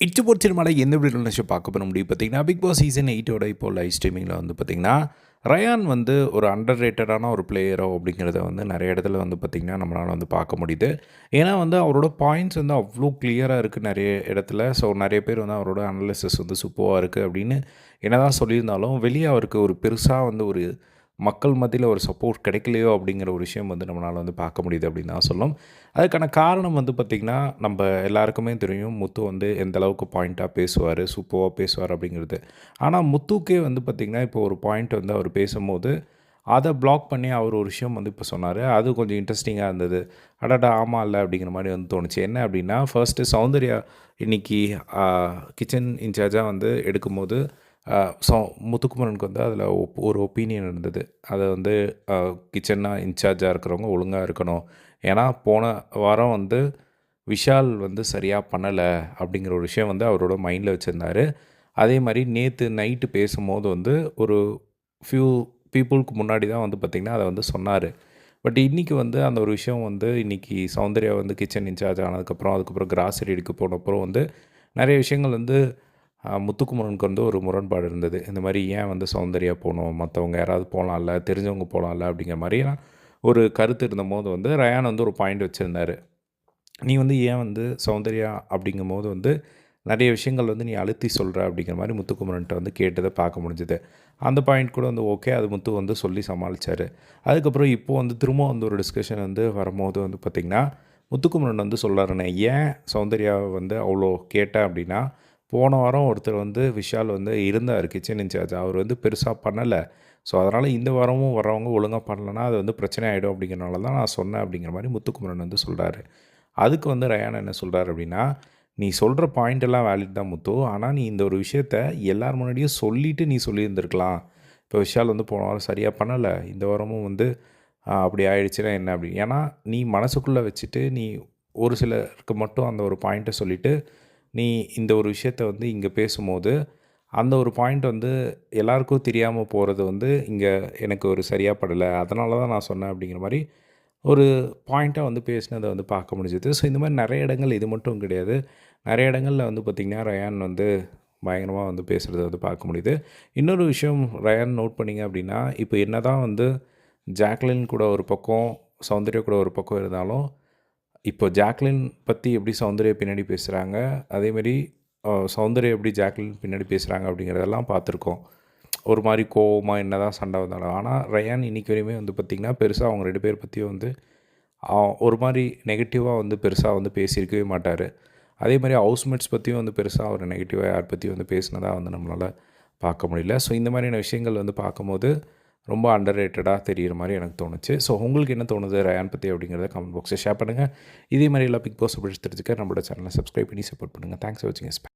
இட்டு போட் சினிமாவில் எந்த ரிலேஷன் பார்க்க போகிற முடியும் பார்த்தீங்கன்னா பிக் பாஸ் சீசன் எயிட்டோட இப்போ லைவ் ஸ்ட்ரீமிங்கில் வந்து பார்த்திங்கன்னா ரயான் வந்து ஒரு அண்டர் ரேட்டடான ஒரு பிளேயரோ அப்படிங்கிறத வந்து நிறைய இடத்துல வந்து பார்த்திங்கன்னா நம்மளால் வந்து பார்க்க முடியுது. ஏன்னா வந்து அவரோட பாயிண்ட்ஸ் வந்து அவ்வளோ கிளியராக இருக்குது நிறைய இடத்துல. ஸோ நிறைய பேர் வந்து அவரோட அனலிசிஸ் வந்து சூப்பராக இருக்குது அப்படின்னு என்ன தான் சொல்லியிருந்தாலும் வெளியே அவருக்கு ஒரு பெருசாக வந்து ஒரு மக்கள் மத்தியில் ஒரு சப்போர்ட் கிடைக்கலையோ அப்படிங்கிற ஒரு விஷயம் வந்து நம்மளால் வந்து பார்க்க முடியுது அப்படின்னு தான் சொல்லும். அதுக்கான காரணம் வந்து பார்த்திங்கன்னா நம்ம எல்லாருக்குமே தெரியும் முத்து வந்து எந்த அளவுக்கு பாயிண்ட்டாக பேசுவார் சூப்பராக பேசுவார் அப்படிங்கிறது. ஆனால் முத்துக்கே வந்து பார்த்திங்கன்னா இப்போ ஒரு பாயிண்ட் வந்து அவர் பேசும்போது அதை பிளாக் பண்ணி அவர் ஒரு விஷயம் வந்து இப்போ சொன்னார். அது கொஞ்சம் இன்ட்ரெஸ்டிங்காக இருந்தது. அடாடா ஆமாம் இல்லை அப்படிங்கிற மாதிரி வந்து தோணுச்சு. என்ன அப்படின்னா ஃபர்ஸ்ட்டு சௌந்தர்யா இன்றைக்கி கிச்சன் இன்சார்ஜாக வந்து எடுக்கும்போது ஸோ முத்துக்குமரனுக்கு வந்து அதில் ஒரு ஒப்பீனியன் இருந்தது. அதை வந்து கிச்சனாக இன்சார்ஜாக இருக்கிறவங்க ஒழுங்காக இருக்கணும். ஏன்னா போன வாரம் வந்து விஷால் வந்து சரியாக பண்ணலை அப்படிங்கிற ஒரு விஷயம் வந்து அவரோட மைண்டில் வச்சுருந்தார். அதே மாதிரி நேற்று நைட்டு பேசும்போது வந்து ஒரு ஃபியூ பீப்புளுக்கு முன்னாடி தான் வந்து பார்த்திங்கன்னா அதை வந்து சொன்னார். பட் இன்றைக்கி வந்து அந்த ஒரு விஷயம் வந்து இன்றைக்கி சௌந்தர்யா வந்து கிச்சன் இன்சார்ஜ் ஆனதுக்கப்புறம் அதுக்கப்புறம் கிராசரி எடுக்க போனப்புறம் வந்து நிறைய விஷயங்கள் வந்து முத்துக்குமரனுக்கு வந்து ஒரு முரண்பாடு இருந்தது. இந்த மாதிரி ஏன் வந்து சௌந்தர்யா போகணும்? மற்றவங்க யாராவது போகலாம்ல? தெரிஞ்சவங்க போகலாம்ல? அப்படிங்கிற மாதிரிலாம் ஒரு கருத்து இருந்தபோது வந்து ரயான் வந்து ஒரு பாயிண்ட் வச்சுருந்தார். நீ வந்து ஏன் வந்து சௌந்தர்யா அப்படிங்கும் போது வந்து நிறைய விஷயங்கள் வந்து நீ அழுத்தி சொல்கிற அப்படிங்கிற மாதிரி முத்துக்குமரன்ட்ட வந்து கேட்டதை பார்க்க முடிஞ்சுது. அந்த பாயிண்ட் கூட வந்து ஓகே அது முத்து வந்து சொல்லி சமாளித்தார் அதுக்கப்புறம் இப்போது வந்து திரும்ப வந்து ஒரு டிஸ்கஷன் வந்து வரும்போது வந்து பார்த்திங்கன்னா முத்துக்குமரன் வந்து சொல்கிறாருண்ணே ஏன் சௌந்தர்யாவை வந்து அவ்வளோ கேட்டேன் அப்படின்னா போன வாரம் ஒருத்தர் வந்து விஷால் வந்து இருந்தார் கிச்சன் இன்சார்ஜ் அவர் வந்து பெருசாக பண்ணலை. ஸோ அதனால் இந்த வாரமும் வரவங்க ஒழுங்காக பண்ணலைன்னா அது வந்து பிரச்சனை ஆகிடும் அப்படிங்கிறனால தான் நான் சொன்னேன் அப்படிங்கிற மாதிரி முத்துக்குமரன் வந்து சொல்கிறாரு அதுக்கு வந்து ரயான் என்ன சொல்கிறார் அப்படின்னா நீ சொல்கிற பாயிண்ட் எல்லாம் வேலிட் தான் முத்து. ஆனால் நீ இந்த ஒரு விஷயத்த எல்லார் முன்னாடியும் சொல்லிவிட்டு நீ சொல்லியிருந்திருக்கலாம். இப்போ விஷால் வந்து போன வாரம் சரியாக பண்ணலை. இந்த வாரமும் வந்து அப்படி ஆயிடுச்சுன்னா என்ன? அப்படி. ஏன்னா நீ மனசுக்குள்ளே வச்சுட்டு நீ ஒரு சிலருக்கு மட்டும் அந்த ஒரு பாயிண்ட்டை சொல்லிவிட்டு நீ இந்த ஒரு விஷயத்த வந்து இங்கே பேசும்போது அந்த ஒரு பாயிண்ட் வந்து எல்லாருக்கும் தெரியாமல் போகிறது வந்து இங்கே எனக்கு ஒரு சரியாக படலை. அதனால தான் நான் சொன்னேன் அப்படிங்கிற மாதிரி ஒரு பாயிண்ட்டாக வந்து பேசினதை வந்து பார்க்க முடிஞ்சது. ஸோ இந்த மாதிரி நிறைய இடங்கள் இது மட்டும் கிடையாது. நிறைய இடங்களில் வந்து பார்த்திங்கன்னா ரயான் வந்து பயங்கரமாக வந்து பேசுகிறத வந்து பார்க்க முடியுது. இன்னொரு விஷயம் ரயான் நோட் பண்ணிங்க அப்படின்னா இப்போ என்ன தான் வந்து ஜாக்லின் கூட ஒரு பக்கம் சௌந்தர்யா கூட ஒரு பக்கம் இருந்தாலும் இப்போ ஜாக்லின் பற்றி எப்படி சௌந்தர்யா பின்னாடி பேசுகிறாங்க அதேமாரி சௌந்தர்யா எப்படி ஜாக்லின் பின்னாடி பேசுகிறாங்க அப்படிங்கிறதெல்லாம் பார்த்துருக்கோம். ஒரு மாதிரி கோவமாக என்ன தான் சண்டை வந்தாலும். ஆனால் ரயான் இன்றைக்கி வரையுமே வந்து பார்த்திங்கன்னா பெருசாக அவங்க ரெண்டு பேர் பற்றியும் வந்து ஒரு மாதிரி நெகட்டிவாக வந்து பெருசாக வந்து பேசியிருக்கவே மாட்டார். அதே மாதிரி ஹவுஸ்மேட்ஸ் பற்றியும் வந்து பெருசாக அவர் நெகட்டிவாக யார் பற்றியும் வந்து பேசினதாக வந்து நம்மளால் பார்க்க முடியல. ஸோ இந்த மாதிரியான விஷயங்கள் வந்து பார்க்கும்போது ரொம்ப அண்டர் ரேட்டடாக தெரிகிற மாதிரி எனக்கு தோணுச்சு. ஸோ உங்களுக்கு என்ன தோணுது ரயான் பற்றி அப்படிங்கிறத கமெண்ட் பாக்ஸில் ஷேர் பண்ணுங்கள் இதே மாதிரி எல்லா பிக் பாஸ் பிடிச்சி தெரிஞ்சுக்க நம்மளோட சேனலை சப்ஸ்கிரைப் பண்ணி சப்போர்ட் பண்ணுங்கள் தேங்க்ஸ் ஃபார் வாட்சிங்